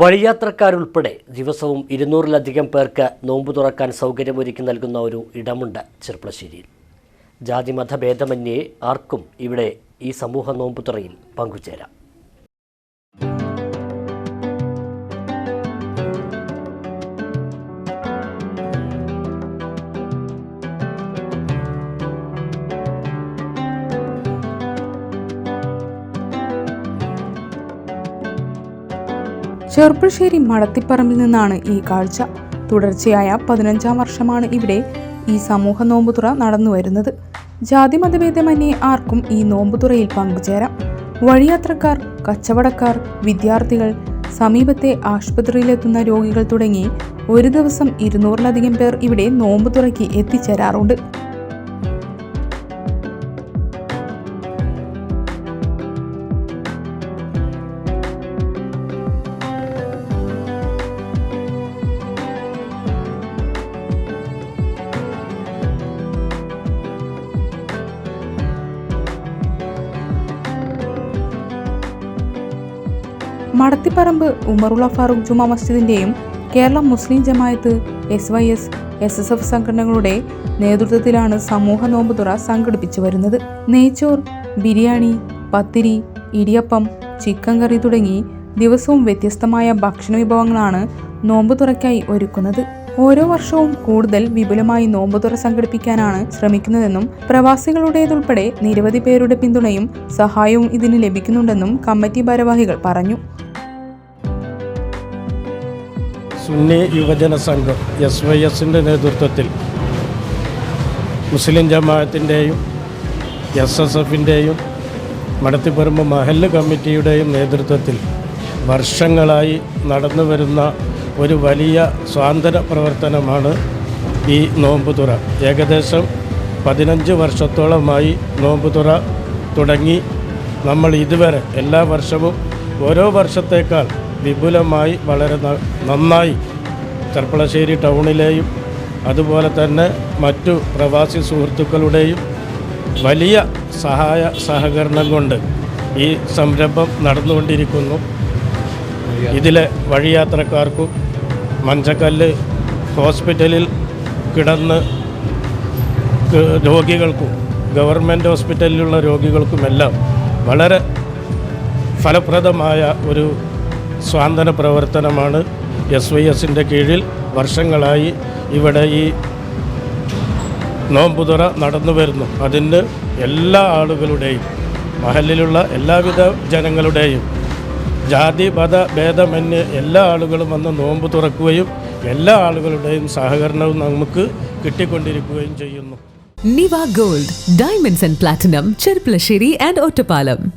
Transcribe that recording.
വഴിയാത്രക്കാരുൾപ്പെടെ ദിവസവും ഇരുന്നൂറിലധികം പേർക്ക് നോമ്പ് തുറക്കാൻ സൗകര്യമൊരുക്കി നൽകുന്ന ഒരു ഇടമുണ്ട് ചെർപ്പളശ്ശേരിയിൽ. ജാതി ഭേദമന്യേ ആർക്കും ഇവിടെ ഈ സമൂഹ നോമ്പ് തുറയിൽ പങ്കുചേരാം. ചെറുപ്പശ്ശേരി മടത്തിപ്പറമ്പിൽ നിന്നാണ് ഈ കാഴ്ച. തുടർച്ചയായ പതിനഞ്ചാം വർഷമാണ് ഇവിടെ ഈ സമൂഹ നോമ്പുതുറ നടന്നു വരുന്നത്. ജാതി മതഭേദമന്യേ ആർക്കും ഈ നോമ്പുതുറയിൽ പങ്കുചേരാം വഴിയാത്രക്കാർ കച്ചവടക്കാർ വിദ്യാർത്ഥികൾ സമീപത്തെ ആശുപത്രിയിലെത്തുന്ന രോഗികൾ തുടങ്ങി ഒരു ദിവസം ഇരുന്നൂറിലധികം പേർ ഇവിടെ നോമ്പുതുറയ്ക്ക് എത്തിച്ചേരാറുണ്ട്. Madathiparambu Umarulla Farooq Juma മസ്ജിദിന്റെയും Kerala Muslim Jamaath S Y S S S F സംഘടനകളുടെ നേതൃത്വത്തിലാണ് സമൂഹ നോമ്പുതുറ സംഘടിപ്പിച്ചു വരുന്നത്. നെയ്ച്ചോർ ബിരിയാണി പത്തിരി ഇടിയപ്പം ചിക്കൻ കറി തുടങ്ങി ദിവസവും വ്യത്യസ്തമായ ഭക്ഷണ വിഭവങ്ങളാണ് നോമ്പുതുറയ്ക്കായി ഒരുക്കുന്നത്. ഓരോ വർഷവും കൂടുതൽ വിപുലമായി നോമ്പുതുറ സംഘടിപ്പിക്കാനാണ് ശ്രമിക്കുന്നതെന്നും പ്രവാസികളുടേതുൾപ്പെടെ നിരവധി പേരുടെ പിന്തുണയും സഹായവും ഇതിന് ലഭിക്കുന്നുണ്ടെന്നും കമ്മിറ്റി ഭാരവാഹികൾ പറഞ്ഞു. സുന്നി യുവജന സംഘം എസ് വൈ എസിന്റെ നേതൃത്വത്തിൽ മുസ്ലിം ജമാഅത്തിന്റെയും എസ് എസ് എഫിന്റെയും മടത്തിപ്പറമ്പ് മഹല്ല് കമ്മിറ്റിയുടെയും നേതൃത്വത്തിൽ വർഷങ്ങളായി നടന്നു വരുന്ന ഒരു വലിയ സ്വാതന്ത്ര്യ പ്രവർത്തനമാണ് ഈ നോമ്പുതുറ ഏകദേശം പതിനഞ്ച് വർഷത്തോളമായി നോമ്പുതുറ തുടങ്ങി. നമ്മൾ ഇതുവരെ എല്ലാ വർഷവും ഓരോ വർഷത്തേക്കാൾ വിപുലമായി വളരെ നന്നായി ചെർപ്പളശ്ശേരി ടൗണിലെയും അതുപോലെ തന്നെ മറ്റു പ്രവാസി സുഹൃത്തുക്കളുടെയും വലിയ സഹായ സഹകരണം കൊണ്ട് ഈ സംരംഭം നടന്നുകൊണ്ടിരിക്കുന്നു. ഇതിലെ വഴിയാത്രക്കാർക്കും മഞ്ചക്കല്ല് ഹോസ്പിറ്റലിൽ കിടന്ന് രോഗികൾക്കും ഗവൺമെന്റ് ഹോസ്പിറ്റലിലുള്ള രോഗികൾക്കുമെല്ലാം വളരെ ഫലപ്രദമായ ഒരു സ്വാന്തന പ്രവർത്തനമാണ് എസ് വൈ എസിന്റെ കീഴിൽ വർഷങ്ങളായി ഇവിടെ ഈ നോമ്പുതുറ നടന്നു വരുന്നു. അതിന് എല്ലാ ആളുകളുടെയും മഹലിലുള്ള എല്ലാവിധ ജനങ്ങളുടെയും ജാതി മത ഭേദമന്യേ എല്ലാ ആളുകളും വന്ന് നോമ്പ് തുറക്കുകയും എല്ലാ ആളുകളുടെയും സഹകരണവും നമുക്ക് കിട്ടിക്കൊണ്ടിരിക്കുകയും ചെയ്യുന്നു. Niva gold diamonds and platinum Cherpulassery and Ottapalam